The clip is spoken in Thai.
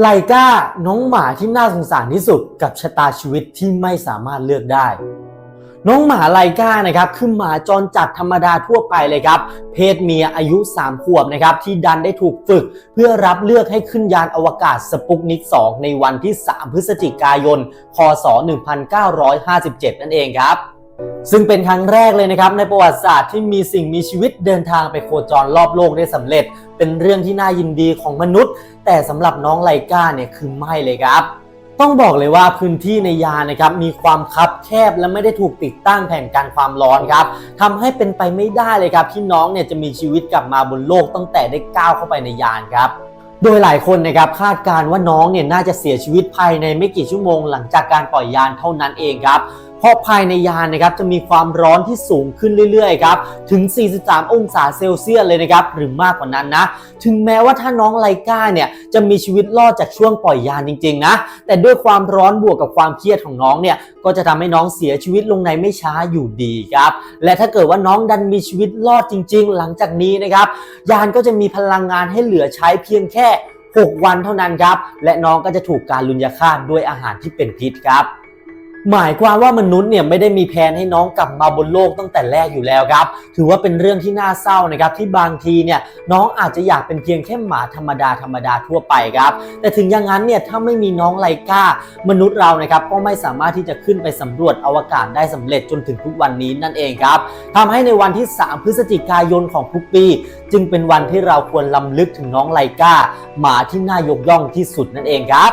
ไลกาน้องหมาที่น่าสงสารที่สุดกับชะตาชีวิตที่ไม่สามารถเลือกได้ น้องหมาไลกานะครับคือหมาจรจัดธรรมดาทั่วไปเลยครับ เพศเมียอายุ 3 ขวบนะครับที่ดันได้ถูกฝึก เพื่อรับเลือกให้ขึ้นยานอวกาศสปุกนิก 2 ในวันที่ 3 พฤศจิกายน คศ 1957 นั่นเองครับ ซึ่งเป็นครั้งแรกเลยนะครับในประวัติศาสตร์ที่มีสิ่งมีชีวิตเดินทางไปโคจรรอบโลกได้สำเร็จ เป็นเรื่องที่น่ายินดีของมนุษย์ แต่สำหรับน้องไลกาเนี่ยคือไม่เลยครับต้องบอกเลยว่าพื้นที่ในยานนะครับมีความคับแคบและไม่ได้ถูกติดตั้งแผ่นกันความร้อนครับทำให้เป็นไปไม่ได้เลยครับที่น้องเนี่ยจะมีชีวิตกลับมาบนโลกตั้งแต่ได้ก้าวเข้าไปในยานครับ โดยหลายคนนะครับคาดการณ์ว่าน้องเนี่ยน่าจะเสียชีวิตภายในไม่กี่ชั่วโมงหลังจากการปล่อยยานเท่านั้นเองครับ เพราะภายในยานนะครับจะมีความร้อนที่สูงขึ้นเรื่อยๆครับถึง 43 องศาเซลเซียสเลยนะครับหรือมากกว่านั้นนะ ถึงแม้ว่าถ้าน้องไลกาเนี่ยจะมีชีวิตรอดจากช่วงปล่อยยานจริงๆนะแต่ด้วยความร้อนบวกกับความเครียดของน้องเนี่ยก็จะทำให้น้องเสียชีวิตลงในไม่ช้าอยู่ดีครับและถ้าเกิดว่าน้องดันมีชีวิตรอดจริง ๆ หลังจากนี้นะครับยานก็จะมีพลังงานให้เหลือใช้เพียงแค่ 6 วันเท่านั้นครับ และน้องก็จะถูกการลุญยาฆาตด้วยอาหารที่เป็นพิษครับ หมายความว่ามนุษย์เนี่ยไม่ได้มีแผนให้น้องกลับมาบนโลกตั้งแต่แรกอยู่แล้วครับ ถือว่าเป็นเรื่องที่น่าเศร้านะครับที่บางทีเนี่ยน้องอาจจะอยากเป็นเพียงแค่หมาธรรมดาธรรมดาทั่วไปครับ แต่ถึงอย่างนั้นเนี่ยถ้าไม่มีน้องไลกามนุษย์เรานะครับก็ไม่สามารถที่จะขึ้นไปสำรวจอวกาศได้สำเร็จจนถึงทุกวันนี้นั่นเองครับทำให้ในวันที่ 3 พฤศจิกายนของทุกปี จึงเป็นวันที่เราควรลำลึกถึงน้องไลกาหมาที่น่ายกย่องที่สุดนั่นเองครับ